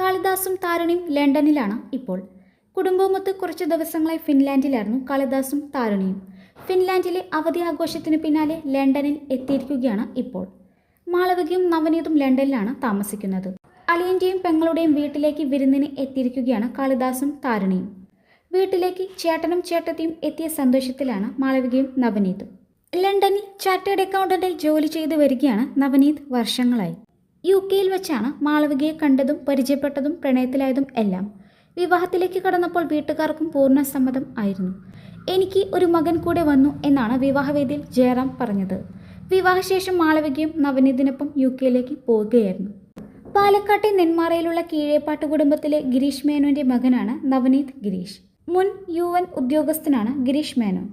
കാളിദാസും താരണിയും ലണ്ടനിലാണ് ഇപ്പോൾ. കുടുംബവുമൊത്ത് കുറച്ച് ദിവസങ്ങളായി ഫിൻലാൻഡിലായിരുന്നു കാളിദാസും താരണിയും. ഫിൻലാൻഡിലെ അവധി ആഘോഷത്തിന് പിന്നാലെ ലണ്ടനിൽ എത്തിയിരിക്കുകയാണ് ഇപ്പോൾ. മാളവികയും നവനീതും ലണ്ടനിലാണ് താമസിക്കുന്നത്. അളിയന്റെയും പെങ്ങളുടെയും വീട്ടിലേക്ക് വിരുന്നിന് എത്തിയിരിക്കുകയാണ് കാളിദാസും താരണിയും. വീട്ടിലേക്ക് ചേട്ടനും ചേട്ടത്തിയും എത്തിയ സന്തോഷത്തിലാണ് മാളവികയും നവനീതും. ലണ്ടനിൽ ചാർട്ടേഡ് അക്കൗണ്ടന്റായി ജോലി ചെയ്തു വരികയാണ് നവനീത് വർഷങ്ങളായി. യു കെയിൽ വെച്ചാണ് മാളവികയെ കണ്ടതും പരിചയപ്പെട്ടതും പ്രണയത്തിലായതും എല്ലാം. വിവാഹത്തിലേക്ക് കടന്നപ്പോൾ വീട്ടുകാർക്കും പൂർണ സമ്മതം ആയിരുന്നു. എനിക്ക് ഒരു മകൻ കൂടെ വന്നു എന്നാണ് വിവാഹവേദിയിൽ ജയറാം പറഞ്ഞത്. വിവാഹശേഷം മാളവികയും നവനീതിനൊപ്പം യു കെയിലേക്ക് പോവുകയായിരുന്നു. പാലക്കാട്ടെ നെന്മാറയിലുള്ള കീഴേപ്പാട്ട് കുടുംബത്തിലെ ഗിരീഷ് മേനോന്റെ മകനാണ് നവനീത് ഗിരീഷ്. മുൻ യു എൻ ഉദ്യോഗസ്ഥനാണ് ഗിരീഷ് മേനോൻ.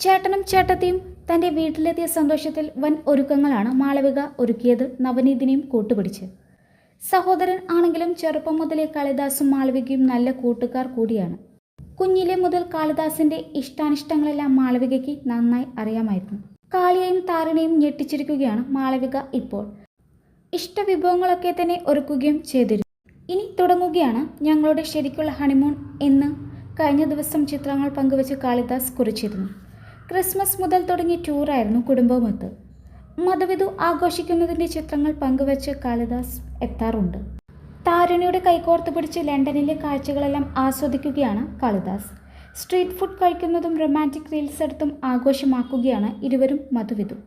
ചേട്ടനും ചേട്ടത്തിയും തന്റെ വീട്ടിലെത്തിയ സന്തോഷത്തിൽ വൻ ഒരുക്കങ്ങളാണ് മാളവിക ഒരുക്കിയത് നവനീതിനെയും കൂട്ടുപിടിച്ച്. സഹോദരൻ ആണെങ്കിലും ചെറുപ്പം മുതലേ കാളിദാസും മാളവികയും നല്ല കൂട്ടുകാർ കൂടിയാണ്. കുഞ്ഞിലെ മുതൽ കാളിദാസിന്റെ ഇഷ്ടാനിഷ്ടങ്ങളെല്ലാം മാളവികയ്ക്ക് നന്നായി അറിയാമായിരുന്നു. കാളിയെയും താരണിയും ഞെട്ടിച്ചിരിക്കുകയാണ് മാളവിക ഇപ്പോൾ. ഇഷ്ടവിഭവങ്ങളൊക്കെ തന്നെ ഒരുക്കുകയും ചെയ്തിരുന്നു. ഇനി തുടങ്ങുകയാണ് ഞങ്ങളുടെ ശരിക്കുള്ള ഹണിമൂൺ എന്ന് കഴിഞ്ഞ ദിവസം ചിത്രങ്ങൾ പങ്കുവച്ച് കാളിദാസ് കുറിച്ചിരുന്നു. ക്രിസ്മസ് മുതൽ തുടങ്ങിയ ടൂറായിരുന്നു കുടുംബവുമൊത്ത്. മതവിധു ആഘോഷിക്കുന്നതിന്റെ ചിത്രങ്ങൾ പങ്കുവച്ച് കാളിദാസ് എത്താറുണ്ട്. താരുണിയുടെ കൈകോർത്ത് പിടിച്ച് ലണ്ടനിലെ കാഴ്ചകളെല്ലാം ആസ്വദിക്കുകയാണ് കാളിദാസ്. സ്ട്രീറ്റ് ഫുഡ് കഴിക്കുന്നതും റൊമാന്റിക് റീൽസ് എടുത്തും ആഘോഷമാക്കുകയാണ് ഇരുവരും മധുവിധു.